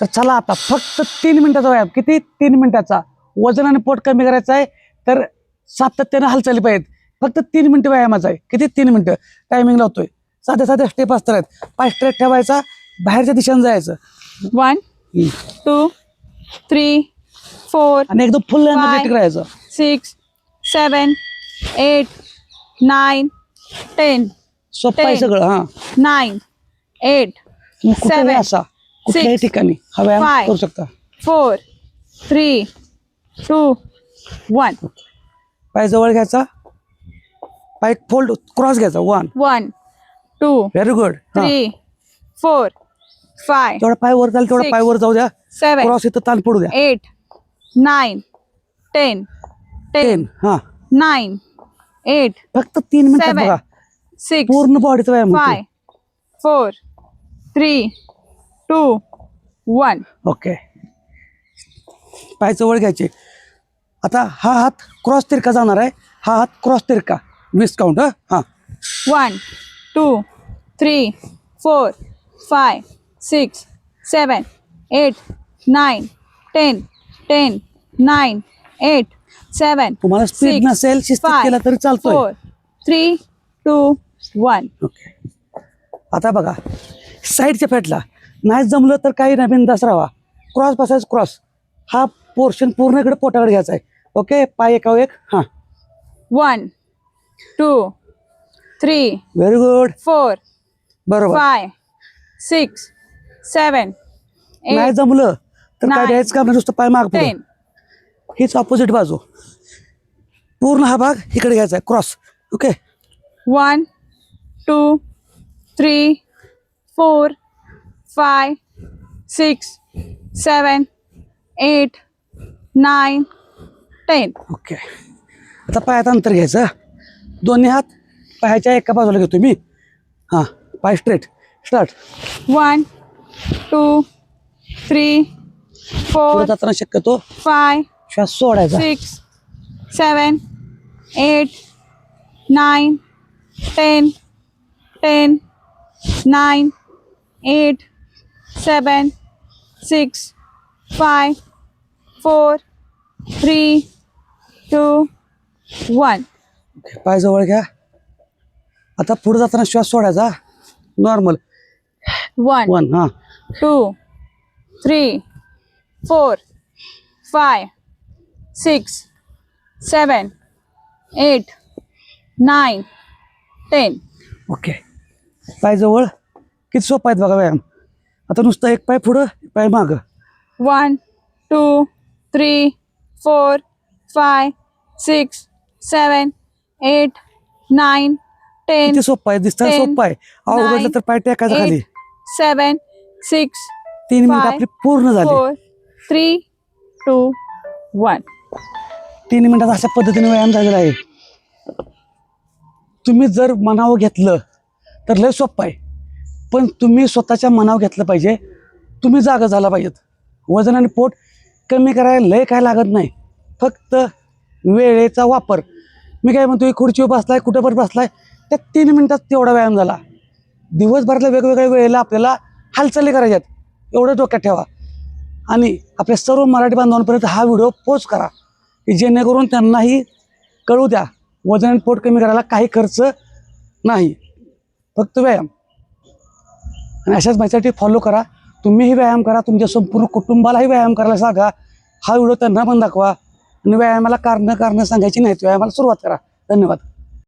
तर चला आता फक्त तीन मिनिटाचा व्यायाम. किती? तीन मिनिटाचा. वजन आणि पोट कमी करायचं आहे तर सातत्यानं हालचाली पाहिजेत. फक्त तीन मिनिटं व्यायामाचा आहे. किती? तीन मिनिटं. टायमिंग लावतोय. साध्या साध्या स्टेप असतात. आहेत पाय स्ट्रेट ठेवायचा बाहेरच्या दिशेने जायचं. हम्म. two, three, four, आणि एकदम फुल एनर्जेटिक. राहायचं six, seven, eight, nine, ten, सोपं आहे. सगळं हा. तुम्ही कुठेही Seven. असा? कुठल्याही. ठिकाणी हा व्यायाम. करू शकता four, three, two, one. पाय जवळ घ्यायचा पाय फोल्ड क्रॉस घ्यायचा one One, two, very good three, four, five, जेवढा पाय वर झाला तेवढा. पाय वर जाऊ द्या seven, क्रॉस इथं ताण पडू द्या nine, ten, ten, टेन हा nine, eight, फक्त तीन Seven. बघा six, पूर्ण बॉडीचा व्यायाम होतो. five, four, two one. Okay. पाय जवळ घ्यायचे. आता हा हात क्रॉस तिरका जाणार आहे. हा हात क्रॉस तिरका. मिस काउंट हा? One two three four five six seven eight nine ten ten nine eight seven तुम्हाला स्पीड नसेल केलं तरी चालतो four three two one. Okay. आता बघा. साईडच्या फॅटला नाही जमलं तर काही नाही बिंदास राहा. क्रॉस बसायचं क्रॉस हा पोर्शन पूर्ण इकडे पोटाकडे घ्यायचा आहे. ओके पाय एका एक. हां. One, two, three, very good four, बरोबर. five, six, seven, नाही जमलं तर काय द्यायचं का नुसतं पाय माग. हीच ऑपोजिट बाजू. पूर्ण हा भाग इकडे घ्यायचा आहे. Cross okay One, two, three, four, five six seven eight nine ten okay आता पायात अंतर घ्यायचं दोन्ही हात पायाच्या एका बाजूला घेतो मी. हां पाय straight start one two three four जाताना शक्यतो फाय श्वास सोडायचं. Six seven eight nine ten ten nine eight seven six five four three two one पाय जवळ घ्या. आता पुढे जाताना श्वास सोडायचा नॉर्मल वन वन हा. Two three four five six seven eight nine ten okay. पाय जवळ. किती सोपा आहेत बघा व्यायाम. आता नुसतं एक पाय पुढं एक पाय मागं. Two, three, four, five, six, seven, eight, nine, ten, किती सोपं आहे दिसतं ten, सोपं आहे. अवघडलं nine, तर पाय टेकायचा खाली. seven, six, तीन मिनिट five, आपली पूर्ण झाली. three, two, one. तीन मिनिटात अशा पद्धतीने व्यायाम झालेला आहे. तुम्ही जर मनावर घेतलं तर लय सोपं आहे. पण तुम्ही स्वतःच्या मनावर घेतलं पाहिजे. तुम्ही जागा झाला पाहिजेत. वजन आणि पोट कमी करायला लय काय लागत नाही. फक्त वेळेचा वापर. मी काय म्हणतो खुर्चीवर बसलाय कुठं पण बसलाय त्या तीन मिनिटात तेवढा व्यायाम झाला. दिवसभरातल्या वेगवेगळ्या वेळेला आपल्याला हालचाली करायच्यात. एवढं डोक्यात ठेवा. आणि आपल्या सर्व मराठी बांधवांपर्यंत हा व्हिडिओ पोस्ट करा. की जेणेकरून त्यांनाही कळू द्या वजन आणि पोट कमी करायला काही खर्च नाही. फक्त व्यायाम. आणि अशाच माझ्यासाठी फॉलो करा. तुम्हीही व्यायाम करा. तुमच्या संपूर्ण कुटुंबालाही व्यायाम करायला सांगा. हा व्हिडिओ त्यांना पण दाखवा. आणि व्यायामाला कारणं कारणं सांगायची नाहीत. व्यायामाला सुरुवात करा. धन्यवाद.